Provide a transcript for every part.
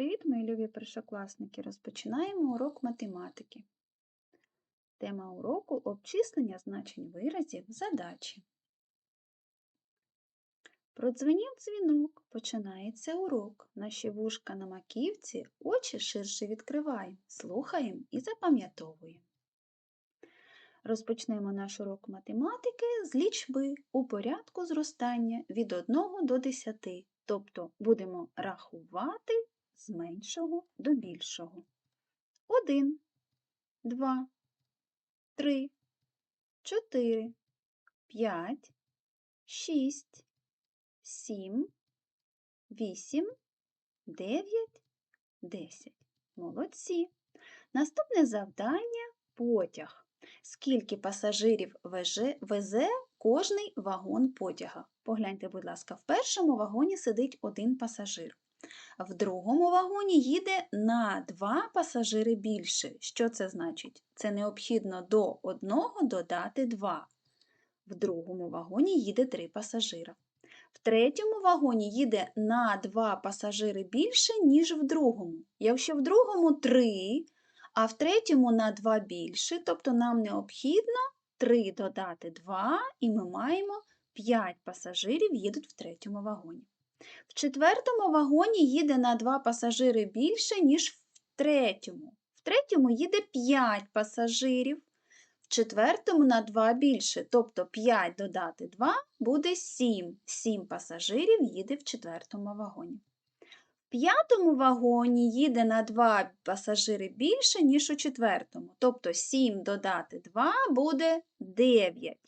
Привіт, мої любі першокласники! Розпочинаємо урок математики. Тема уроку обчислення значень виразів задачі. Продзвенів дзвінок, починається урок. Наші вушка на маківці, очі ширше відкриваємо, слухаємо і запам'ятовуємо. Розпочнемо наш урок математики з лічби у порядку зростання від 1 до 10, тобто будемо рахувати з меншого до більшого. Один, два, три, чотири, п'ять, шість, сім, вісім, дев'ять, десять. Молодці. Наступне завдання потяг. Скільки пасажирів везе кожний вагон потяга? Погляньте, будь ласка, в першому вагоні сидить один пасажир. В другому вагоні їде на два пасажири більше. Що це значить? Це необхідно до одного додати два. В другому вагоні їде три пасажира. В третьому вагоні їде на два пасажири більше, ніж в другому. Якщо в другому три, а в третьому на два більше, тобто нам необхідно 3 додати 2, і ми маємо 5 пасажирів їдуть в третьому вагоні. В четвертому вагоні їде на 2 пасажири більше, ніж в третьому. В третьому їде 5 пасажирів, в четвертому на 2 більше, тобто 5 додати 2 буде 7. 7 пасажирів їде в четвертому вагоні. В п'ятому вагоні їде на 2 пасажири більше, ніж у четвертому. Тобто 7 додати 2 буде 9.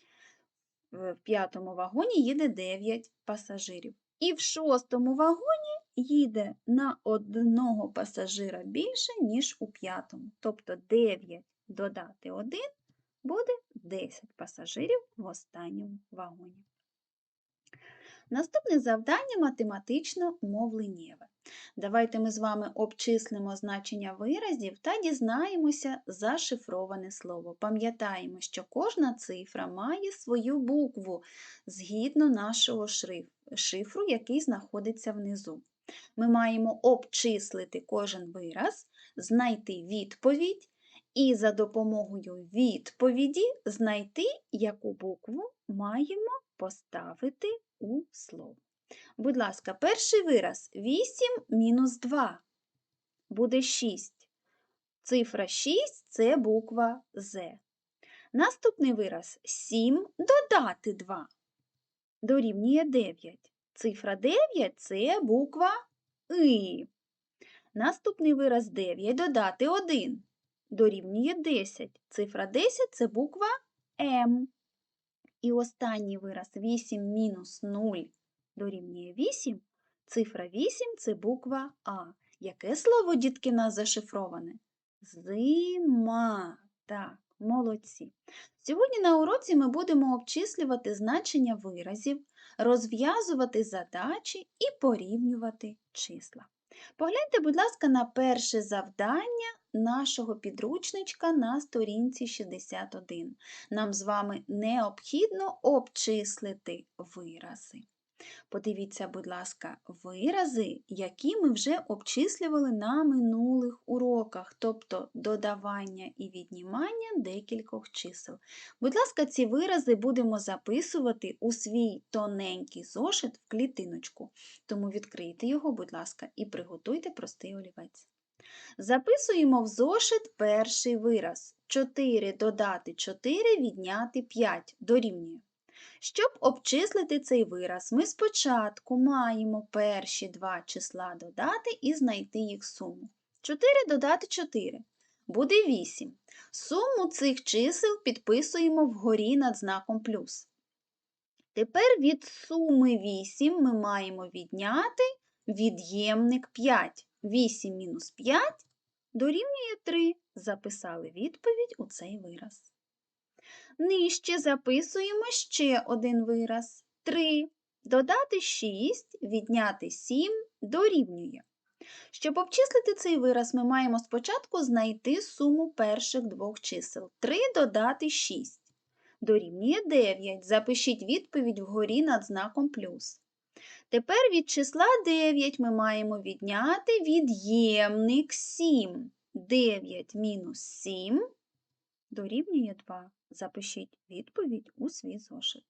В п'ятому вагоні їде 9 пасажирів. І в шостому вагоні їде на одного пасажира більше, ніж у п'ятому. Тобто 9 додати 1 буде 10 пасажирів в останньому вагоні. Наступне завдання математично мовленнєве. Давайте ми з вами обчислимо значення виразів та дізнаємося зашифроване слово. Пам'ятаємо, що кожна цифра має свою букву згідно нашого шифру, який знаходиться внизу. Ми маємо обчислити кожен вираз, знайти відповідь і за допомогою відповіді знайти, яку букву маємо поставити у слово. Будь ласка, перший вираз 8 мінус 2 буде 6. Цифра 6 це буква З. Наступний вираз 7 додати 2 дорівнює 9. Цифра 9 це буква И. Наступний вираз 9 додати 1 дорівнює 10. Цифра 10 це буква М. І останній вираз 8 мінус 0 дорівнює 8. Цифра 8 це буква А. Яке слово, дітки, нас зашифроване? Зима. Так, молодці. Сьогодні на уроці ми будемо обчислювати значення виразів, розв'язувати задачі і порівнювати числа. Погляньте, будь ласка, на перше завдання нашого підручничка на сторінці 61. Нам з вами необхідно обчислити вирази. Подивіться, будь ласка, вирази, які ми вже обчислювали на минулих уроках, тобто додавання і віднімання декількох чисел. Будь ласка, ці вирази будемо записувати у свій тоненький зошит в клітиночку. Тому відкрийте його, будь ласка, і приготуйте простий олівець. Записуємо в зошит перший вираз. 4 додати 4 відняти 5 дорівнює. Щоб обчислити цей вираз, ми спочатку маємо перші два числа додати і знайти їх суму. 4 додати 4 буде 8. Суму цих чисел підписуємо вгорі над знаком плюс. Тепер від суми 8 ми маємо відняти від'ємник 5. 8 мінус 5 дорівнює 3. Записали відповідь у цей вираз. Нижче записуємо ще один вираз. 3. Додати 6, відняти 7 дорівнює. Щоб обчислити цей вираз, ми маємо спочатку знайти суму перших двох чисел. 3 додати 6. Дорівнює 9. Запишіть відповідь вгорі над знаком плюс. Тепер від числа 9 ми маємо відняти від'ємник 7. 9 мінус 7 дорівнює 2. Запишіть відповідь у свій зошит.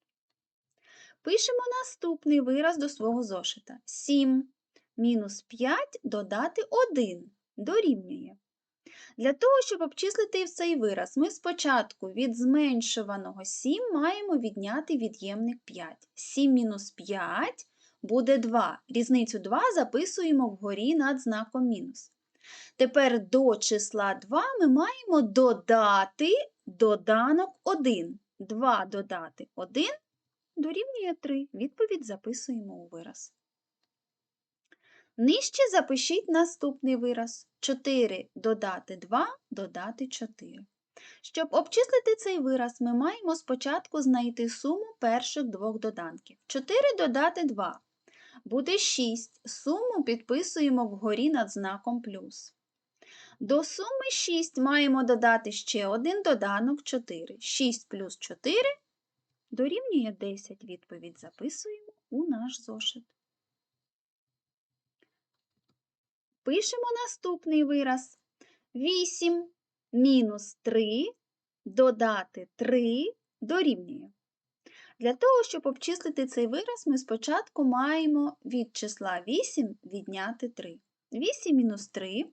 Пишемо наступний вираз до свого зошита. 7 мінус 5 додати 1 дорівнює. Для того, щоб обчислити цей вираз, ми спочатку від зменшуваного 7 маємо відняти від'ємник 5. 7 мінус 5 буде 2. Різницю 2 записуємо вгорі над знаком мінус. Тепер до числа 2 ми маємо додати доданок 1. 2 додати 1 дорівнює 3. Відповідь записуємо у вираз. Нижче запишіть наступний вираз. 4 додати 2 додати 4. Щоб обчислити цей вираз, ми маємо спочатку знайти суму перших двох доданків. 4 додати 2 буде 6. Суму підписуємо вгорі над знаком плюс. До суми 6 маємо додати ще один доданок 4. 6 плюс 4 дорівнює 10. Відповідь записуємо у наш зошит. Пишемо наступний вираз. 8 мінус 3 додати 3 дорівнює. Для того, щоб обчислити цей вираз, ми спочатку маємо від числа 8 відняти 3. 8 мінус 3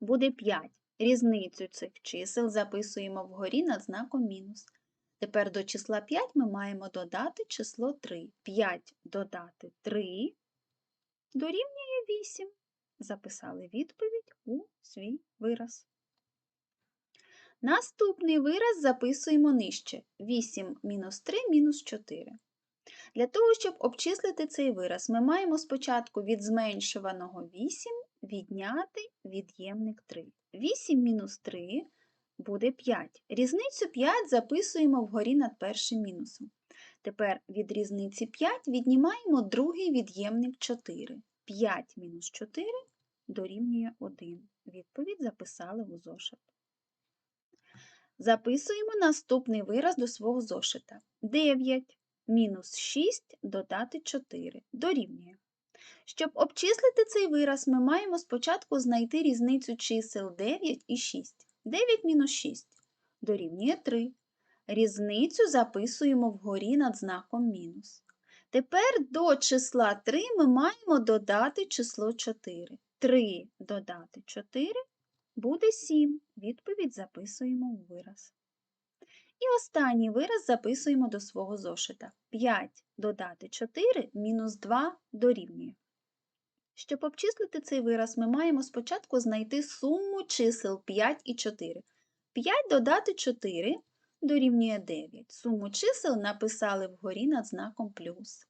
буде 5. Різницю цих чисел записуємо вгорі над знаком мінус. Тепер до числа 5 ми маємо додати число 3. 5 додати 3 дорівнює 8. Записали відповідь у свій вираз. Наступний вираз записуємо нижче. 8 мінус 3 мінус 4. Для того, щоб обчислити цей вираз, ми маємо спочатку від зменшуваного 8 відняти від'ємник 3. 8 мінус 3 буде 5. Різницю 5 записуємо вгорі над першим мінусом. Тепер від різниці 5 віднімаємо другий від'ємник 4. 5 мінус 4 дорівнює 1. Відповідь записали у зошит. Записуємо наступний вираз до свого зошита. 9 мінус 6 додати 4 дорівнює. Щоб обчислити цей вираз, ми маємо спочатку знайти різницю чисел 9 і 6. 9 мінус 6 дорівнює 3. Різницю записуємо вгорі над знаком мінус. Тепер до числа 3 ми маємо додати число 4. 3 додати 4 буде 7. Відповідь записуємо у вираз. І останній вираз записуємо до свого зошита. 5 додати 4 мінус 2 дорівнює. Щоб обчислити цей вираз, ми маємо спочатку знайти суму чисел 5 і 4. 5 додати 4 дорівнює 9. Суму чисел написали вгорі над знаком плюс.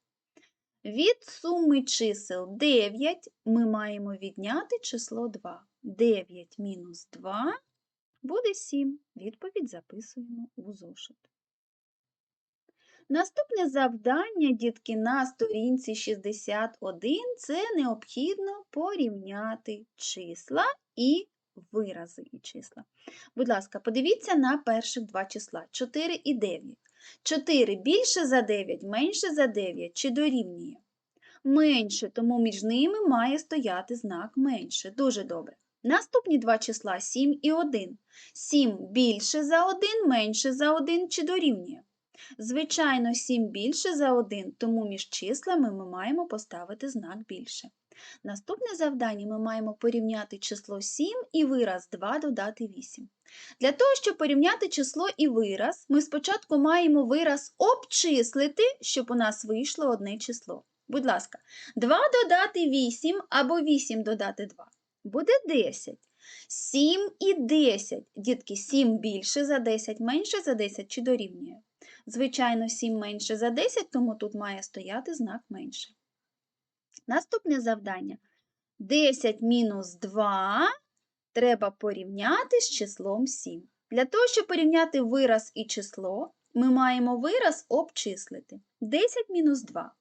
Від суми чисел 9 ми маємо відняти число 2. 9 мінус 2 буде 7. Відповідь записуємо у зошит. Наступне завдання, дітки, на сторінці 61 це необхідно порівняти числа і вирази і числа. Будь ласка, подивіться на перших два числа 4 і 9. 4 більше за 9, менше за 9 чи дорівнює? Менше, тому між ними має стояти знак менше. Дуже добре. Наступні два числа 7 і 1. 7 більше за 1, менше за 1 чи дорівнює? Звичайно, 7 більше за 1, тому між числами ми маємо поставити знак більше. Наступне завдання ми маємо порівняти число 7 і вираз 2 додати 8. Для того, щоб порівняти число і вираз, ми спочатку маємо вираз обчислити, щоб у нас вийшло одне число. Будь ласка, 2 додати 8 або 8 додати 2 буде 10. 7 і 10. Дітки, 7 більше за 10, менше за 10 чи дорівнює? Звичайно, 7 менше за 10, тому тут має стояти знак менше. Наступне завдання. 10 мінус 2 треба порівняти з числом 7. Для того, щоб порівняти вираз і число, ми маємо вираз обчислити. 10 мінус 2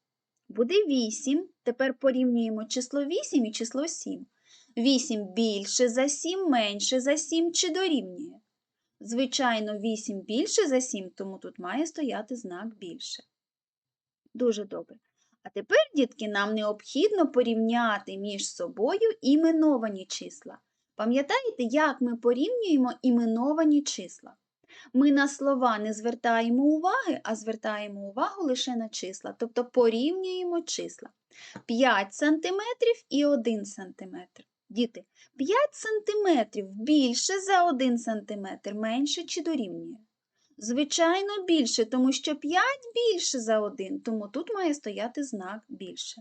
буде 8. Тепер порівнюємо число 8 і число 7. 8 більше за 7, менше за 7 чи дорівнює? Звичайно, 8 більше за 7, тому тут має стояти знак більше. Дуже добре. А тепер, дітки, нам необхідно порівняти між собою іменовані числа. Пам'ятаєте, як ми порівнюємо іменовані числа? Ми на слова не звертаємо уваги, а звертаємо увагу лише на числа, тобто порівнюємо числа. 5 см і 1 см. Діти, 5 см більше за 1 см, менше чи дорівнює? Звичайно, більше, тому що 5 більше за 1, тому тут має стояти знак більше.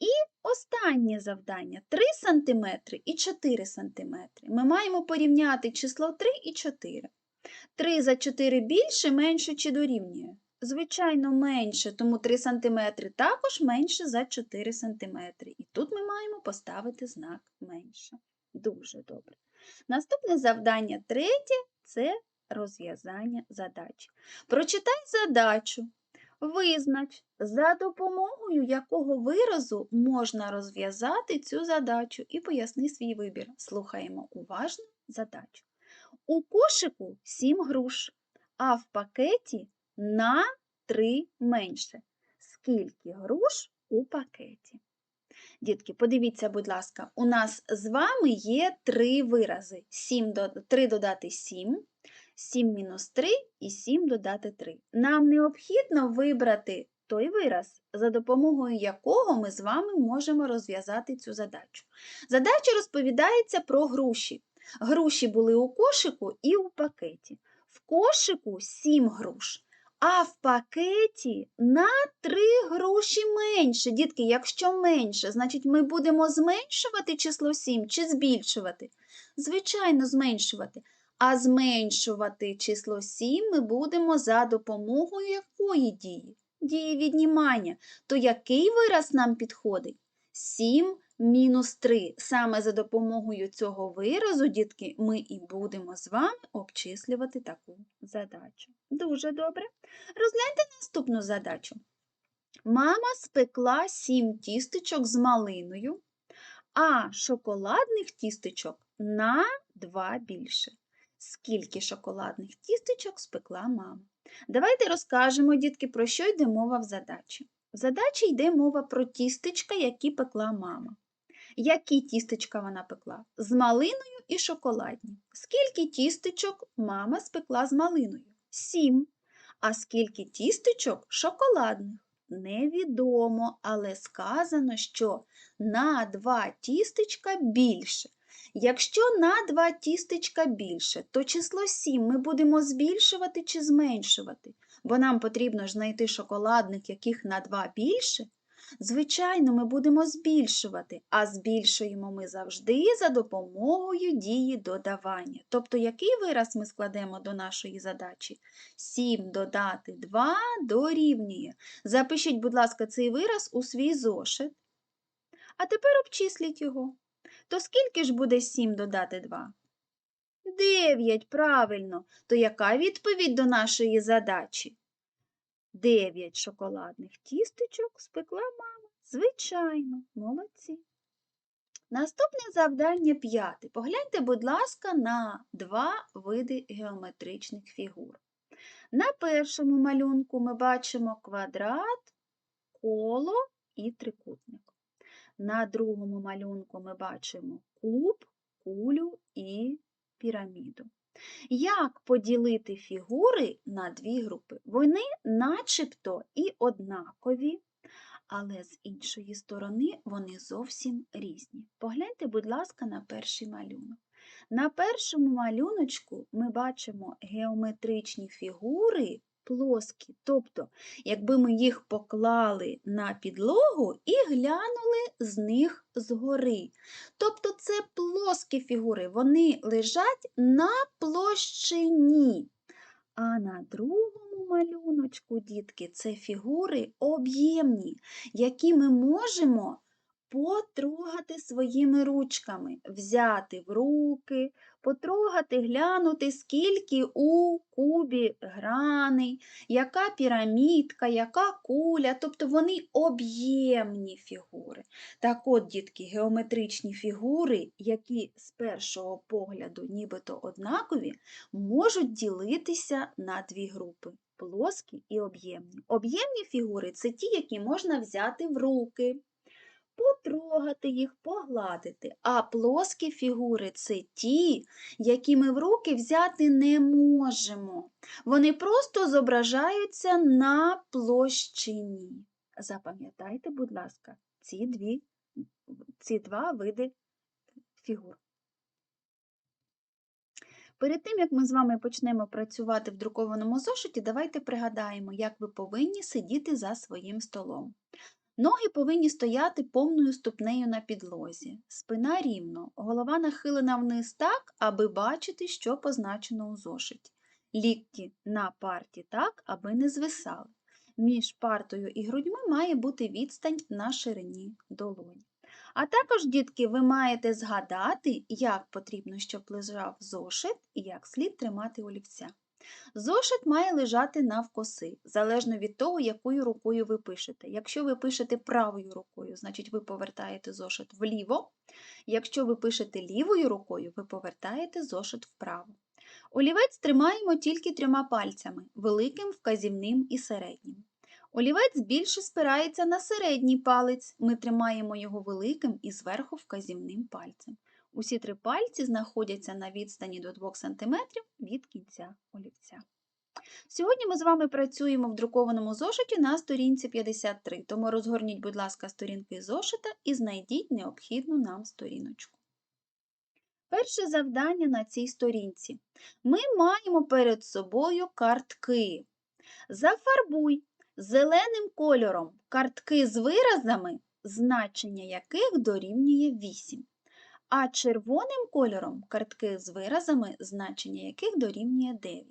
І останнє завдання 3 см і 4 см. Ми маємо порівняти число 3 і 4. 3 за 4 більше, менше чи дорівнює? Звичайно, менше, тому 3 см також менше за 4 см. І тут ми маємо поставити знак менше. Дуже добре. Наступне завдання третє це розв'язання задачі. Прочитай задачу. Визнач, за допомогою якого виразу можна розв'язати цю задачу і поясни свій вибір. Слухаємо уважно задачу. У кошику 7 груш, а в пакеті на 3 менше. Скільки груш у пакеті? Дітки, подивіться, будь ласка, у нас з вами є три вирази. 7 до, 3 додати 7, 7 мінус 3 і 7 додати 3. Нам необхідно вибрати той вираз, за допомогою якого ми з вами можемо розв'язати цю задачу. Задача розповідається про груші. Груші були у кошику і у пакеті. В кошику 7 груш, а в пакеті на 3 груші менше. Дітки, якщо менше, значить ми будемо зменшувати число 7 чи збільшувати? Звичайно, зменшувати. А зменшувати число 7 ми будемо за допомогою якої дії? Дії віднімання. То який вираз нам підходить? 7 мінус 3. Саме за допомогою цього виразу, дітки, ми і будемо з вами обчислювати таку задачу. Дуже добре. Розгляньте наступну задачу. Мама спекла 7 тістечок з малиною, а шоколадних тістечок на 2 більше. Скільки шоколадних тістечок спекла мама? Давайте розкажемо, дітки, про що йде мова в задачі. В задачі йде мова про тістечка, які пекла мама. Які тістечка вона пекла? З малиною і шоколадні. Скільки тістечок мама спекла з малиною? Сім. А скільки тістечок шоколадних? Невідомо, але сказано, що на два тістечка більше. Якщо на два тістечка більше, то число 7 ми будемо збільшувати чи зменшувати, бо нам потрібно знайти шоколадних, яких на 2 більше. Звичайно, ми будемо збільшувати, а збільшуємо ми завжди за допомогою дії додавання. Тобто, який вираз ми складемо до нашої задачі? 7 додати 2 дорівнює. Запишіть, будь ласка, цей вираз у свій зошит. А тепер обчисліть його. То скільки ж буде 7 додати 2? 9, правильно. То яка відповідь до нашої задачі? 9 шоколадних тістечок спекла мама. Звичайно, молодці. Наступне завдання п'яте. Погляньте, будь ласка, на два види геометричних фігур. На першому малюнку ми бачимо квадрат, коло і трикутник. На другому малюнку ми бачимо куб, кулю і піраміду. Як поділити фігури на дві групи? Вони начебто і однакові, але з іншої сторони вони зовсім різні. Погляньте, будь ласка, на перший малюнок. На першому малюночку ми бачимо геометричні фігури плоскі, тобто, якби ми їх поклали на підлогу і глянули з них згори. Тобто це плоскі фігури, вони лежать на площині. А на другому малюночку, дітки, це фігури об'ємні, які ми можемо потрогати своїми ручками, взяти в руки, потрогати, глянути, скільки у кубі граней, яка пірамідка, яка куля, тобто вони об'ємні фігури. Так от, дітки, геометричні фігури, які з першого погляду нібито однакові, можуть ділитися на дві групи. плоскі і об'ємні. Об'ємні фігури це ті, які можна взяти в руки, потрогати їх, погладити. А плоскі фігури це ті, які ми в руки взяти не можемо. Вони просто зображаються на площині. Запам'ятайте, будь ласка, ці, дві, ці два види фігур. Перед тим, як ми з вами почнемо працювати в друкованому зошиті, давайте пригадаємо, як ви повинні сидіти за своїм столом. Ноги повинні стояти повною ступнею на підлозі, спина рівно, голова нахилена вниз так, аби бачити, що позначено у зошиті. Лікті на парті так, аби не звисали. Між партою і грудьми має бути відстань на ширині долоні. А також, дітки, ви маєте згадати, як потрібно, щоб лежав зошит і як слід тримати олівця. Зошит має лежати навкоси, залежно від того, якою рукою ви пишете. Якщо ви пишете правою рукою, значить ви повертаєте зошит вліво. Якщо ви пишете лівою рукою, ви повертаєте зошит вправо. Олівець тримаємо тільки трьома пальцями великим, вказівним і середнім. Олівець більше спирається на середній палець. Ми тримаємо його великим і зверху вказівним пальцем. Усі три пальці знаходяться на відстані до 2 см від кінця олівця. Сьогодні ми з вами працюємо в друкованому зошиті на сторінці 53, тому розгорніть, будь ласка, сторінки зошита і знайдіть необхідну нам сторіночку. Перше завдання на цій сторінці. Ми маємо перед собою картки. Зафарбуй зеленим кольором картки з виразами, значення яких дорівнює 8, а червоним кольором картки з виразами, значення яких дорівнює 9.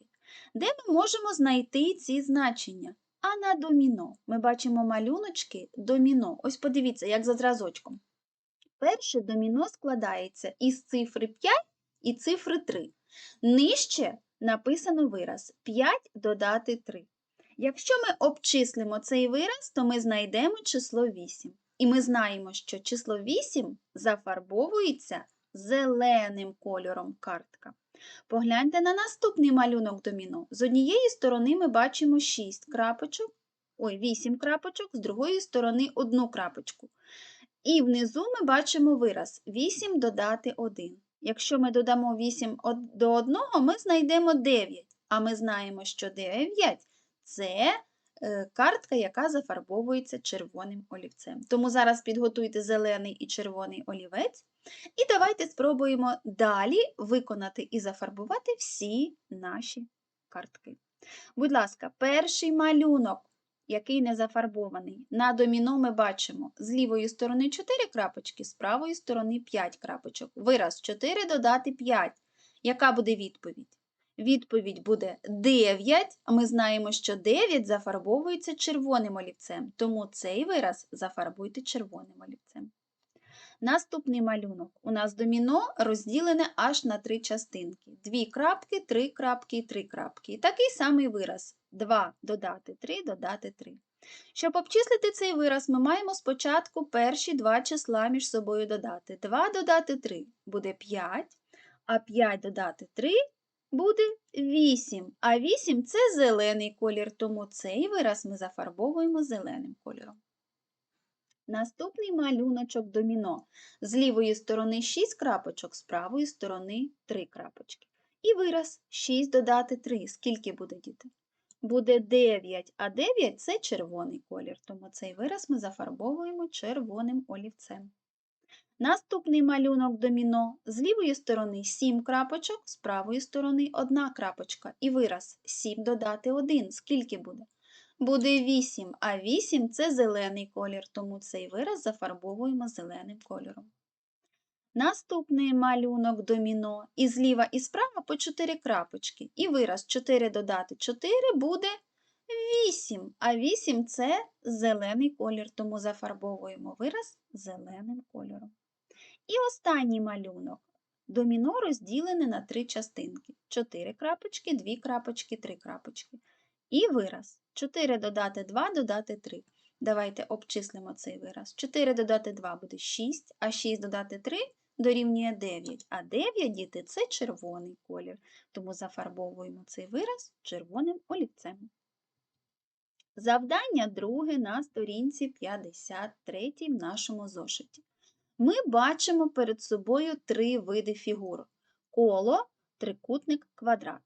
Де ми можемо знайти ці значення? А на доміно ми бачимо малюночки доміно. Ось подивіться, як за зразочком. Перше доміно складається із цифри 5 і цифри 3. Нижче написано вираз 5 додати 3. Якщо ми обчислимо цей вираз, то ми знайдемо число 8. І ми знаємо, що число 8 зафарбовується зеленим кольором картка. Погляньте на наступний малюнок доміно. З однієї сторони ми бачимо 6 крапочок, ой, 8 крапочок, з другої сторони одну крапочку. І внизу ми бачимо вираз 8 додати 1. Якщо ми додамо 8 до 1, ми знайдемо 9, а ми знаємо, що 9 це картка, яка зафарбовується червоним олівцем. Тому зараз підготуйте зелений і червоний олівець. І давайте спробуємо далі виконати і зафарбувати всі наші картки. Будь ласка, перший малюнок, який не зафарбований. На доміно ми бачимо з лівої сторони 4 крапочки, з правої сторони 5 крапочок. Вираз 4 додати 5. Яка буде відповідь? Відповідь буде 9, а ми знаємо, що 9 зафарбовується червоним олівцем, тому цей вираз зафарбуйте червоним олівцем. Наступний малюнок. У нас доміно розділене аж на три частинки. Дві крапки, три крапки і три крапки. І такий самий вираз 2 додати 3, додати 3. Щоб обчислити цей вираз, ми маємо спочатку перші два числа між собою додати. 2 додати 3 буде 5, а 5 додати 3 буде 8. А 8 це зелений колір, тому цей вираз ми зафарбовуємо зеленим кольором. Наступний малюночок доміно. З лівої сторони 6 крапочок, з правої сторони 3 крапочки. І вираз 6 додати 3. Скільки буде діти? Буде 9, а 9 це червоний колір, тому цей вираз ми зафарбовуємо червоним олівцем. Наступний малюнок доміно. З лівої сторони 7 крапочок, з правої сторони 1 крапочка. І вираз 7 додати 1. Скільки буде? Буде 8, а 8 це зелений колір, тому цей вираз зафарбовуємо зеленим кольором. Наступний малюнок доміно. І зліва і справа по 4 крапочки. І вираз 4 додати 4 буде 8, а 8 це зелений колір, тому зафарбовуємо вираз зеленим кольором. І останній малюнок. Доміно розділене на три частинки. 4 крапочки, 2 крапочки, 3 крапочки. І вираз. 4 додати 2 додати 3. Давайте обчислимо цей вираз. 4 додати 2 буде 6, а 6 додати 3 дорівнює 9. А 9, діти, це червоний колір. Тому зафарбовуємо цей вираз червоним олівцем. Завдання друге на сторінці 53 в нашому зошиті. Ми бачимо перед собою три види фігур: коло, трикутник, квадрат.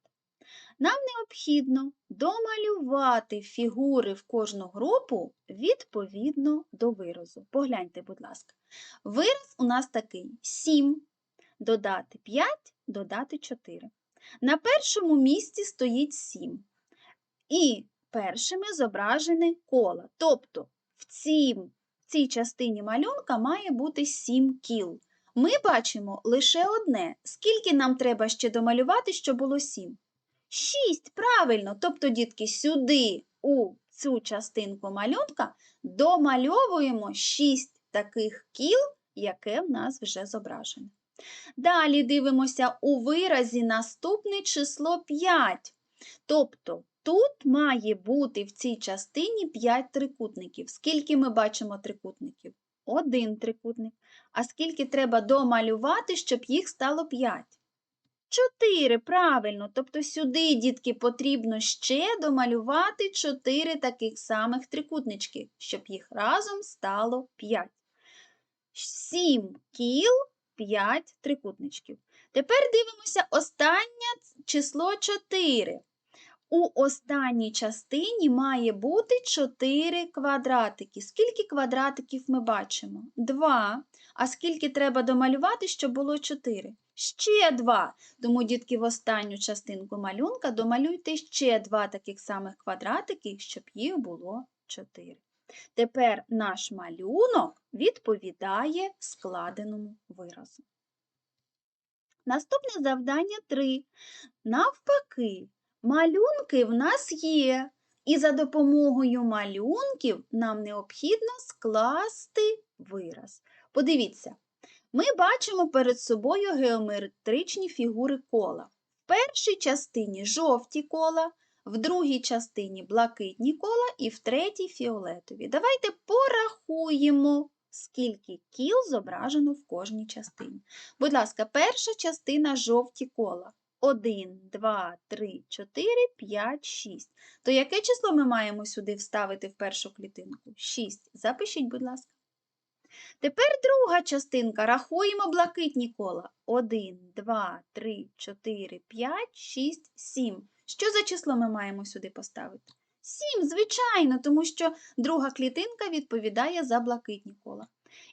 Нам необхідно домалювати фігури в кожну групу відповідно до виразу. Погляньте, будь ласка. Вираз у нас такий: 7, додати 5, додати 4. На першому місці стоїть 7. І першими зображене коло. Тобто в цій, в цій частині малюнка має бути 7 кіл. Ми бачимо лише одне. Скільки нам треба ще домалювати, щоб було 7? 6, правильно. Тобто, дітки, сюди, у цю частинку малюнка, домальовуємо 6 таких кіл, яке в нас вже зображене. Далі дивимося у виразі наступне число 5. Тобто тут має бути в цій частині 5 трикутників. Скільки ми бачимо трикутників? Один трикутник. А скільки треба домалювати, щоб їх стало 5? 4, правильно. Тобто сюди, дітки, потрібно ще домалювати 4 таких самих трикутнички, щоб їх разом стало 5. 7 кіл 5 трикутничків. Тепер дивимося останнє число 4. У останній частині має бути 4 квадратики. Скільки квадратиків ми бачимо? 2. А скільки треба домалювати, щоб було 4? Ще 2. Тому, дітки, в останню частинку малюнка домалюйте ще 2 таких самих квадратики, щоб їх було 4. Тепер наш малюнок відповідає складеному виразу. Наступне завдання 3. Навпаки, малюнки в нас є, і за допомогою малюнків нам необхідно скласти вираз. Подивіться, ми бачимо перед собою геометричні фігури кола. В першій частині жовті кола, в другій частині блакитні кола і в третій фіолетові. Давайте порахуємо, скільки кіл зображено в кожній частині. Будь ласка, перша частина жовті кола. 1, 2, 3, 4, 5, 6. То яке число ми маємо сюди вставити в першу клітинку? 6. Запишіть, будь ласка. Тепер друга частинка. Рахуємо блакитні кола. 1, 2, 3, 4, 5, 6, 7. Що за число ми маємо сюди поставити? 7, звичайно, тому що друга клітинка відповідає за блакитні кола.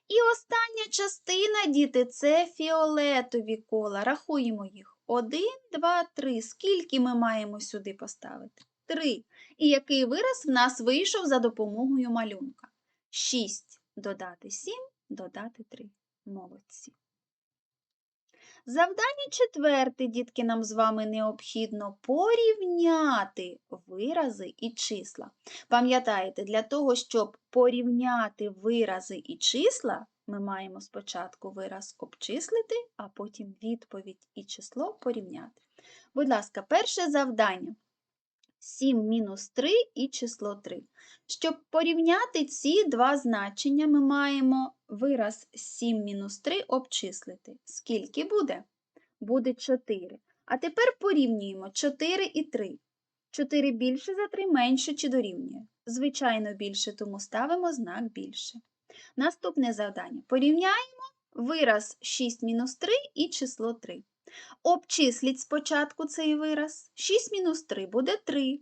І остання частина, діти, це фіолетові кола. Рахуємо їх. 1, 2, 3. Скільки ми маємо сюди поставити? 3. І який вираз в нас вийшов за допомогою малюнка? 6 додати 7, додати 3. Молодці. Завдання четверте, дітки, нам з вами необхідно порівняти вирази і числа. Пам'ятаєте, для того, щоб порівняти вирази і числа, ми маємо спочатку вираз обчислити, а потім відповідь і число порівняти. Будь ласка, перше завдання. 7 мінус 3 і число 3. Щоб порівняти ці два значення, ми маємо вираз 7 мінус 3 обчислити. Скільки буде? Буде 4. А тепер порівнюємо 4 і 3. 4 більше за 3 менше чи дорівнює? Звичайно, більше, тому ставимо знак більше. Наступне завдання. Порівняємо вираз 6 мінус 3 і число 3. Обчисліть спочатку цей вираз. 6 мінус 3 буде 3.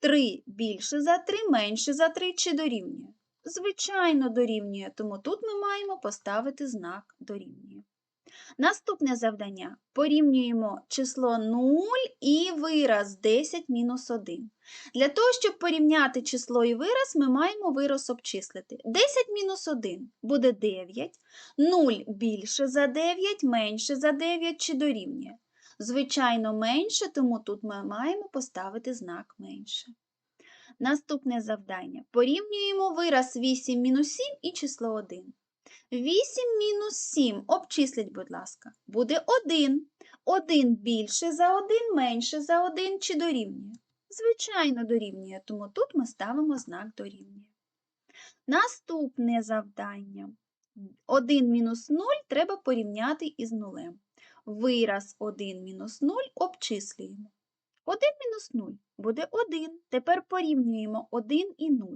3 більше за 3, менше за 3 чи дорівнює? Звичайно, дорівнює, тому тут ми маємо поставити знак дорівнює. Наступне завдання. Порівнюємо число 0 і вираз 10 мінус 1. Для того, щоб порівняти число і вираз, ми маємо вираз обчислити. 10 мінус 1 буде 9, 0 більше за 9, менше за 9 чи дорівнює. Звичайно, менше, тому тут ми маємо поставити знак менше. Наступне завдання. Порівнюємо вираз 8 мінус 7 і число 1. 8 мінус 7. Обчисліть, будь ласка, буде 1. 1 більше за 1, менше за 1 чи дорівнює? Звичайно, дорівнює, тому тут ми ставимо знак дорівнює. Наступне завдання. 1 мінус 0 треба порівняти із нулем. Вираз 1 мінус 0 обчислюємо. 1 мінус 0 буде 1. Тепер порівнюємо 1 і 0.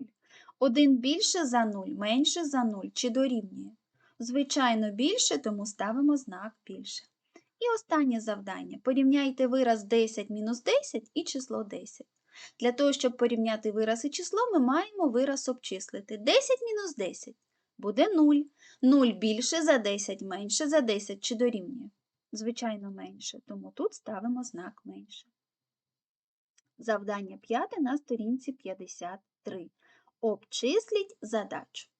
1 більше за 0, менше за 0 чи дорівнює? Звичайно, більше, тому ставимо знак більше. І останнє завдання. Порівняйте вираз 10 мінус 10 і число 10. Для того, щоб порівняти вираз і число, ми маємо вираз обчислити. 10 мінус 10 буде 0. 0 більше за 10, менше за 10 чи дорівнює? Звичайно, менше, тому тут ставимо знак менше. Завдання п'яте на сторінці 53. Обчисліть задачу.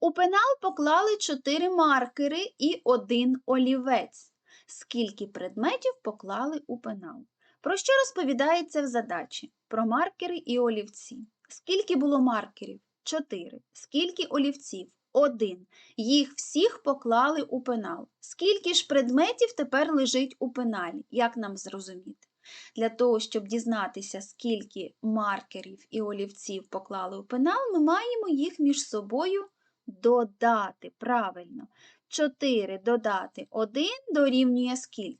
У пенал поклали 4 маркери і 1 олівець. Скільки предметів поклали у пенал? Про що розповідається в задачі? Про маркери і олівці. Скільки було маркерів? 4. Скільки олівців? 1. Їх всіх поклали у пенал. Скільки ж предметів тепер лежить у пеналі? Як нам зрозуміти? Для того, щоб дізнатися, скільки маркерів і олівців поклали у пенал, ми маємо їх між собою додати. Правильно. 4 додати 1 дорівнює скільки?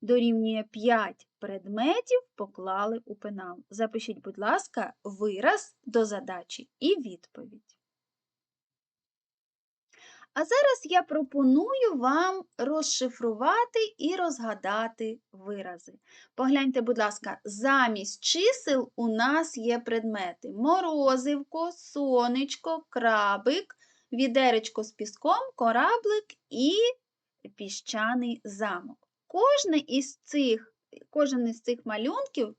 Дорівнює 5 предметів поклали у пенал. Запишіть, будь ласка, вираз до задачі і відповідь. А зараз я пропоную вам розшифрувати і розгадати вирази. Погляньте, будь ласка, замість чисел у нас є предмети: морозивко, сонечко, крабик, відеречко з піском, кораблик і піщаний замок. Кожне із цих, кожен із цих малюнків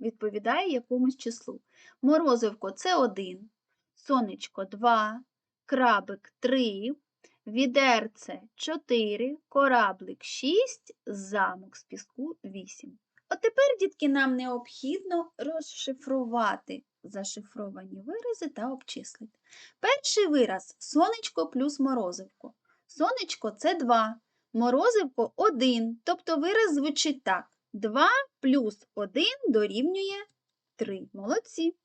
відповідає якомусь числу. Морозивко це 1, сонечко 2, крабик 3, відерце 4, кораблик 6, замок з піску 8. От тепер, дітки, нам необхідно розшифрувати зашифровані вирази та обчислити. Перший вираз сонечко плюс морозивко. Сонечко це 2, морозивко 1, тобто вираз звучить так. 2 плюс 1 дорівнює 3. Молодці.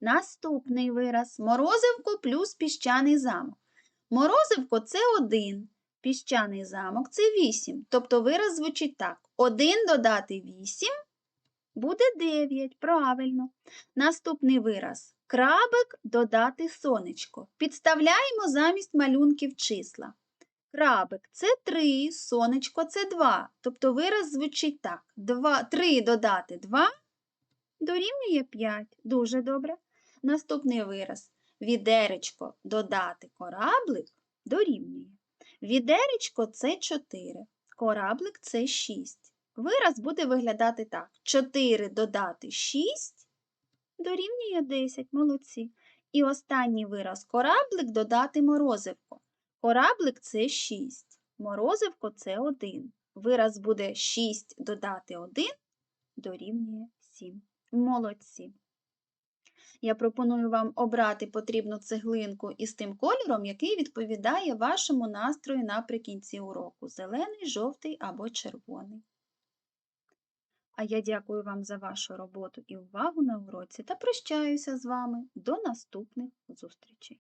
Наступний вираз морозивко плюс піщаний замок. Морозивко це 1, піщаний замок це 8. Тобто вираз звучить так: 1 додати 8 буде 9. Правильно. Наступний вираз крабик додати сонечко. Підставляємо замість малюнків числа. Крабик це 3, сонечко це 2. Тобто вираз звучить так: 2, 3 додати 2 дорівнює 5. Дуже добре. Наступний вираз. Відеречко додати кораблик дорівнює. Відеречко це 4, кораблик це 6. Вираз буде виглядати так: 4 додати 6 дорівнює 10. Молодці. І останній вираз кораблик додати морозивко. Кораблик це 6, морозивко це 1. Вираз буде 6 додати 1 дорівнює 7. Молодці. Я пропоную вам обрати потрібну цеглинку із тим кольором, який відповідає вашому настрою наприкінці уроку зелений, жовтий або червоний. А я дякую вам за вашу роботу і увагу на уроці та прощаюся з вами до наступних зустрічей.